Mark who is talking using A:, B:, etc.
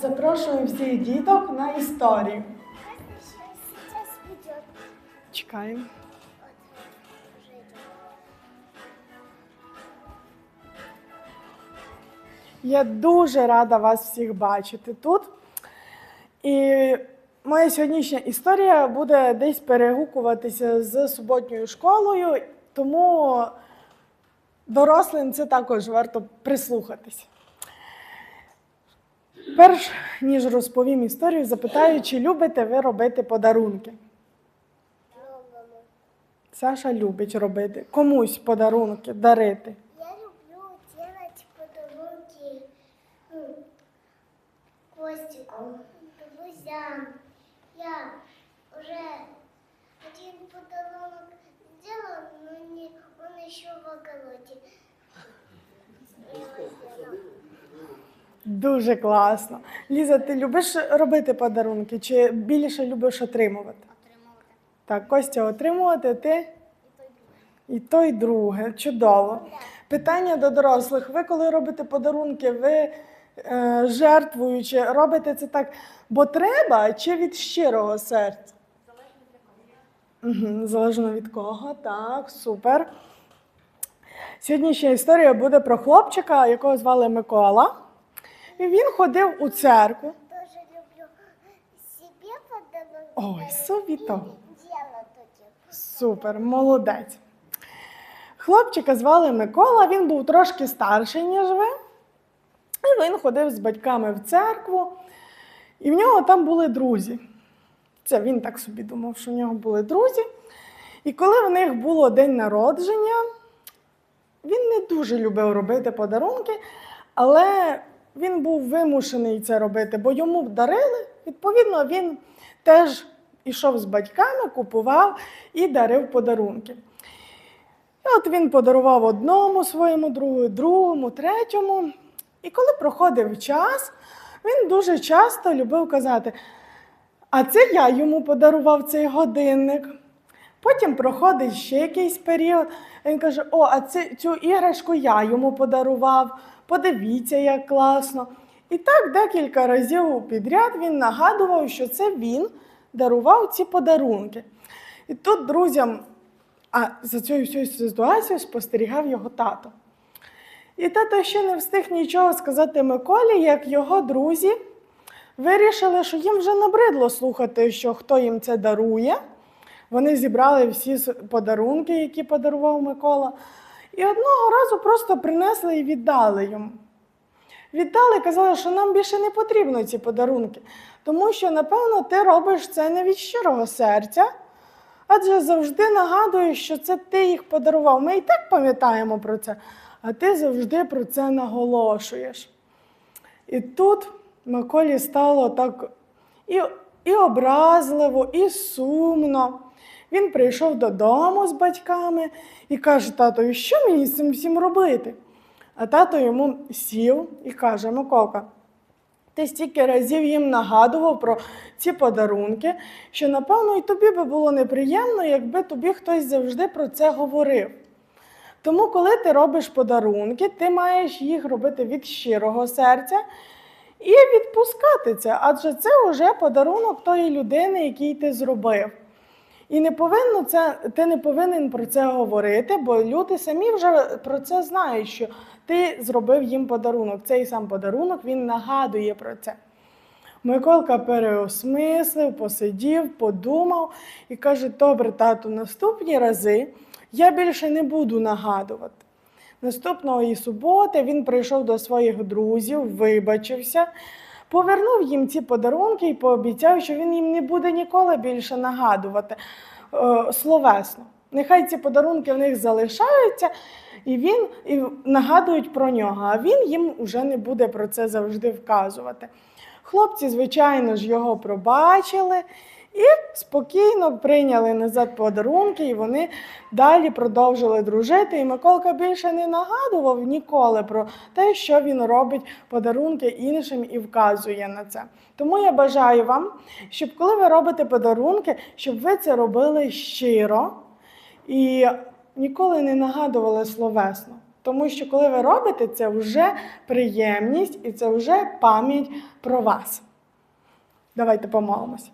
A: Запрошую всіх діток на історію. Чекаємо. Я дуже рада вас всіх бачити тут. І моя сьогоднішня історія буде десь перегукуватися з суботньою школою, тому дорослим це також варто прислухатись. Перш ніж розповім історію, запитаю, чи любите ви робити подарунки? Саша любить робити комусь подарунки, дарити.
B: Я люблю делать подарунки ну, друзьям. Я уже один подарунок сделала, но не, он в огороде. Я его сделала.
A: Дуже класно. Ліза, ти любиш робити подарунки чи більше любиш отримувати?
B: Отримувати.
A: Так, Костя отримувати, ти і то, і друге. Чудово. Питання до дорослих. Ви коли робите подарунки, ви е, жертвуючи, робите це так, бо треба чи від щирого серця? Угу, залежно від кого. Так, супер. Сьогоднішня історія буде про хлопчика, якого звали Микола. І він ходив у церкву.
B: Тоже люблю себе подарунки.
A: Ой, собі то. Супер, молодець. Хлопчика звали Микола, він був трошки старший, ніж ви. І він ходив з батьками в церкву, і в нього там були друзі. Це він так собі думав, що в нього були друзі. І коли в них було день народження, він не дуже любив робити подарунки, але він був вимушений це робити, бо йому дарили. Відповідно, він теж ішов з батьками, купував і дарив подарунки. І от він подарував одному своєму другу, другому, третьому. І коли проходив час, він дуже часто любив казати: а це я йому подарував цей годинник. Потім проходить ще якийсь період. Він каже: О, а це, цю іграшку я йому подарував. Подивіться, як класно. І так декілька разів підряд він нагадував, що це він дарував ці подарунки. І тут друзям, а за цією всією ситуацією спостерігав його тато. І тато ще не встиг нічого сказати Миколі, як його друзі вирішили, що їм вже набридло слухати, що хто їм це дарує. Вони зібрали всі подарунки, які подарував Микола, і одного разу просто принесли і віддали йому. Віддали, казали, що нам більше не потрібно ці подарунки, тому що, напевно, ти робиш це не від щирого серця, адже завжди нагадуєш, що це ти їх подарував. Ми і так пам'ятаємо про це, а ти завжди про це наголошуєш. І тут Миколі стало так і, і образливо, і сумно. Він прийшов додому з батьками і каже: татові, що мені з цим всім робити? А тато йому сів і каже: Миколка, ти стільки разів їм нагадував про ці подарунки, що напевно і тобі би було неприємно, якби тобі хтось завжди про це говорив. Тому, коли ти робиш подарунки, ти маєш їх робити від щирого серця і відпускати це, адже це вже подарунок тої людини, який ти зробив. І не повинно це, ти не повинен про це говорити, бо люди самі вже про це знають, що ти зробив їм подарунок. Цей сам подарунок він нагадує про це. Миколка переосмислив, посидів, подумав і каже: Добре, тату, наступні рази я більше не буду нагадувати. Наступної суботи він прийшов до своїх друзів, вибачився, повернув їм ці подарунки і пообіцяв, що він їм не буде ніколи більше нагадувати е, словесно. Нехай ці подарунки в них залишаються, і він і нагадують про нього, а він їм вже не буде про це завжди вказувати. Хлопці, звичайно ж, його пробачили і спокійно прийняли назад подарунки, і вони далі продовжили дружити. І Миколка більше не нагадував ніколи про те, що він робить подарунки іншим і вказує на це. Тому я бажаю вам, щоб коли ви робите подарунки, щоб ви це робили щиро і ніколи не нагадували словесно. Тому що коли ви робите, це вже приємність і це вже пам'ять про вас. Давайте помолимось.